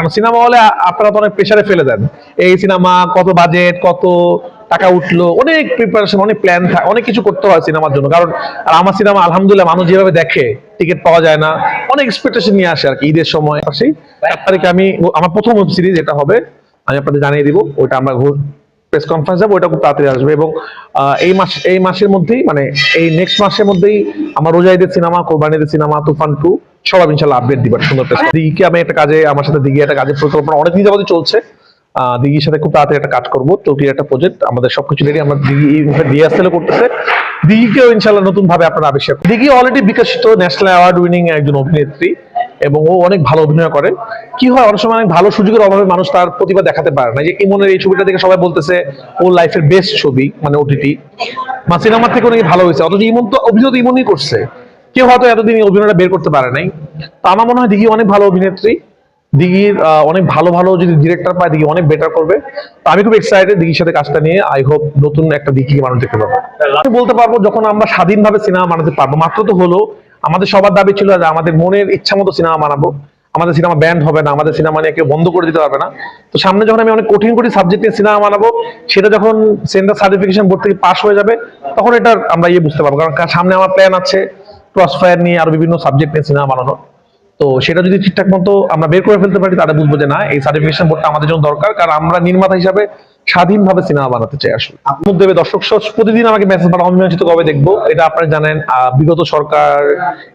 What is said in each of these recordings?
কারণ সিনেমা হলে আপনারা তো অনেক প্রেশারে ফেলে দেন। এই সিনেমা কত বাজেট কত টাকা উঠল, অনেক প্রিপারেশন অনেক প্ল্যান থাকে অনেক কিছু করতে হয় সিনেমার জন্য। কারণ আর আমার সিনেমা আলহামদুলিল্লাহ, মানুষ যেভাবে দেখে টিকিট পাওয়া যায় না, অনেক এক্সপেকটেশন নিয়ে আসে আর কি, ঈদের সময় আসেই চার তারিখে আমি আমার প্রথম ওয়েব সিরিজ এটা হবে, আমি আপনাদের জানিয়ে দিব, ওইটা আমরা ঘুর প্রেস কনফারেন্স যাব ওটা খুব তাড়াতাড়ি আসবে এবং এই মাস এই মাসের মধ্যেই মানে এই নেক্সট মাসের মধ্যেই আমার রোজা ঈদের সিনেমা কোরবানিদের সিনেমা তুফান টু সব ইনশাল্লাহ আপডেট দিবার সুন্দর দিঘিকে আমি একটা কাজে আমার সাথে দিঘি একটা কাজের পরিকল্পনা অনেকদিন যাবতীয় চলছে। আহ, দিঘির সাথে খুব তাড়াতাড়ি একটা কাজ করব চৌকির একটা প্রজেক্ট আমাদের সবকিছু রেডি আমরা দিঘি ডিএসএল করতেছে। দিঘিকেও ইনশাল্লাহ নতুন ভাবে আপনারা আবিষ্কার দিঘি অলরেডি বিকশিত ন্যাশনাল অ্যাওয়ার্ড উইনিং একজন অভিনেত্রী। এবং ও অনেক ভালো অভিনয় করে। কি হয়, অনেক সময় অনেক ভালো সুযোগের অভাবে মানুষ তার প্রতিভা দেখাতে পারে না। যে ইমনের এই ছবিটা দেখে সবাই বলতেছে, ও লাইফের বেস্ট ছবি মানে ওটিটি মা, সিনেমার থেকে অনেক ভালো হয়েছে। অথচ ইমন তো, অভিনয় ইমনই করছে। কেউ হয়তো এতদিন অভিনয়টা বের করতে পারে নাই। তো আমার মনে হয় দিঘি অনেক ভালো অভিনেত্রী। দিঘির অনেক ভালো ভালো যদি ডিরেক্টর পায়, দিঘি অনেক বেটার করবে। তো আমি খুব এক্সাইটেড দিঘির সাথে কাজটা নিয়ে। আই হোপ নতুন একটা দিঘিকে মানুষ দেখতে পাবো। বলতে পারব, যখন আমরা স্বাধীনভাবে সিনেমা বানাতে পারব, মাত্র তো হলো আমাদের সবার দাবি ছিল যে আমাদের মনের ইচ্ছা মতো সিনেমা বানাবো। আমাদের সিনেমা ব্যান্ড হবে না, আমাদের সিনেমা নিয়ে কেউ বন্ধ করে দিতে পারবে না। তো সামনে যখন আমি অনেক কঠিন কঠিন সাবজেক্ট নিয়ে সিনেমা বানাবো, সেটা যখন সেন্টার সার্টিফিকেশন বোর্ড থেকে পাস হয়ে যাবে, তখন এটা আমরা ইয়ে বুঝতে পারব। কারণ সামনে আমার প্ল্যান আছে ক্রস ফায়ার নিয়ে আরও বিভিন্ন সাবজেক্ট নিয়ে সিনেমা বানানো তো সেটা যদি ঠিকঠাক মতো আমরা বের করে ফেলতে পারি, তাহলে বুঝব যে না, এই সার্টিফিকেশন বোর্ডটা আমাদের জন্য দরকার। কারণ আমরা নির্মাতা হিসাবে স্বাধীনভাবে সিনেমা বানাতে চাই আসলে। আপনার দেবে দর্শক প্রতিদিন আমাকে মেসেজ পাঠাও আমি তো কবে দেখব? এটা আপনারা জানেন বিগত সরকার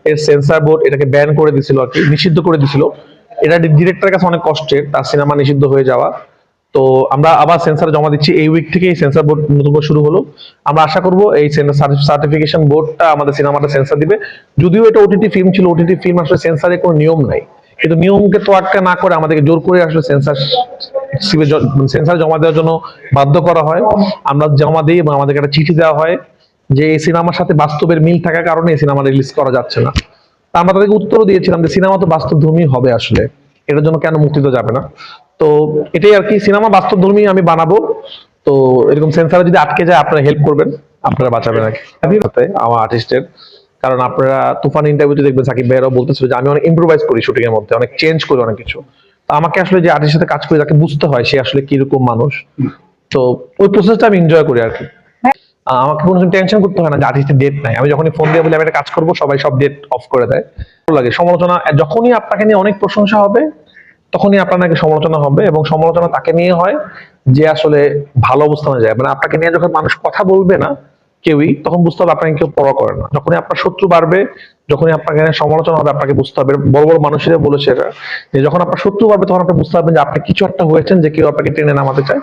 এর সেন্সার বোর্ড এটাকে ব্যান করে দিছিল আর কি, নিষিদ্ধ করে দিছিল। এটা ডিরেক্টরের কাছে অনেক কষ্টের, তার সিনেমা নিষিদ্ধ হয়ে যাওয়া। তো আমরা আবার সেন্সার জমা দিচ্ছি, এই উইক থেকে এই সেন্সার বোর্ড নতুন করে শুরু হলো। আমরা আশা করব এই সার্টিফিকেশন বোর্ডটা আমাদের সিনেমাটা সেন্সার দিবে। যদিও এটা ওটিটি ফিল্ম ছিল ওটিটি ফিল্ম আসলে সেন্সারে কোনো নিয়ম নাই। কিন্তু নিয়মকে তো তোয়াক্কা না করে আমাদেরকে জোর করে আসলে সেন্সার সেন্সার জমা দেওয়ার জন্য বাধ্য করা হয়। আমরা জমা দিই এবং আমাদেরকে একটা চিঠি দেওয়া হয় যে এই সিনেমার সাথে বাস্তবের মিল থাকার কারণে এই সিনেমা রিলিজ করা যাচ্ছে না। তা আমরা তাদেরকে উত্তরও দিয়েছিলাম যে সিনেমা তো বাস্তবধর্মী হবে আসলে। এটার জন্য কেন মুক্তি দেওয়া যাবে না। তো এটাই আর কি, সিনেমা বাস্তবধর্মী আমি বানাবো। তো এরকম সেন্সারে যদি আটকে যায়, আপনারা হেল্প করবেন। আপনারা বাঁচাবেন আর কি। আমার আর্টিস্টের কারণ আপনারা তুফান ইন্টারভিউতে দেখবেন সাকিব ভাইরাও বলতেছিল যে আমি অনেক ইম্প্রোভাইজ করি শুটিং এর মধ্যে, অনেক চেঞ্জ করি অনেক কিছু। তো আমাকে আসলে যে আর্টিস্টের সাথে কাজ করি তাকে বুঝতে হয় সে আসলে কীরকম মানুষ। তো ওই প্রসেসটা আমি এনজয় করি আর কি। আমাকে কোনো টেনশন করতে হয় না যে আর্টিস্টের ডেট নাই। আমি যখনই ফোন দিয়ে বলি, আমি একটা কাজ করব সবাই সব ডেট অফ করে দেয়। ভালো লাগে। সমালোচনা যখনই আপনাকে নিয়ে অনেক প্রশংসা হবে, তখনই আপনার নাকি সমালোচনা হবে এবং সমালোচনা তাকে নিয়ে হয় যে আসলে ভালো অবস্থানে যায়। মানে আপনাকে নিয়ে যখন মানুষ কথা বলবে না কেউই তখন বুঝতে হবে আপনাকে কেউ পড়া করে না। যখনই আপনার শত্রু বাড়বে, যখনই আপনাকে সমালোচনা হবে, আপনাকে বুঝতে হবে। বড় বড় মানুষেরা বলেছে এটা যে যখন আপনার শত্রু বাড়বে, তখন আপনি বুঝতে পারবেন যে আপনি কিছু একটা হয়েছেন যে কেউ আপনাকে টেনে নামাতে চায়।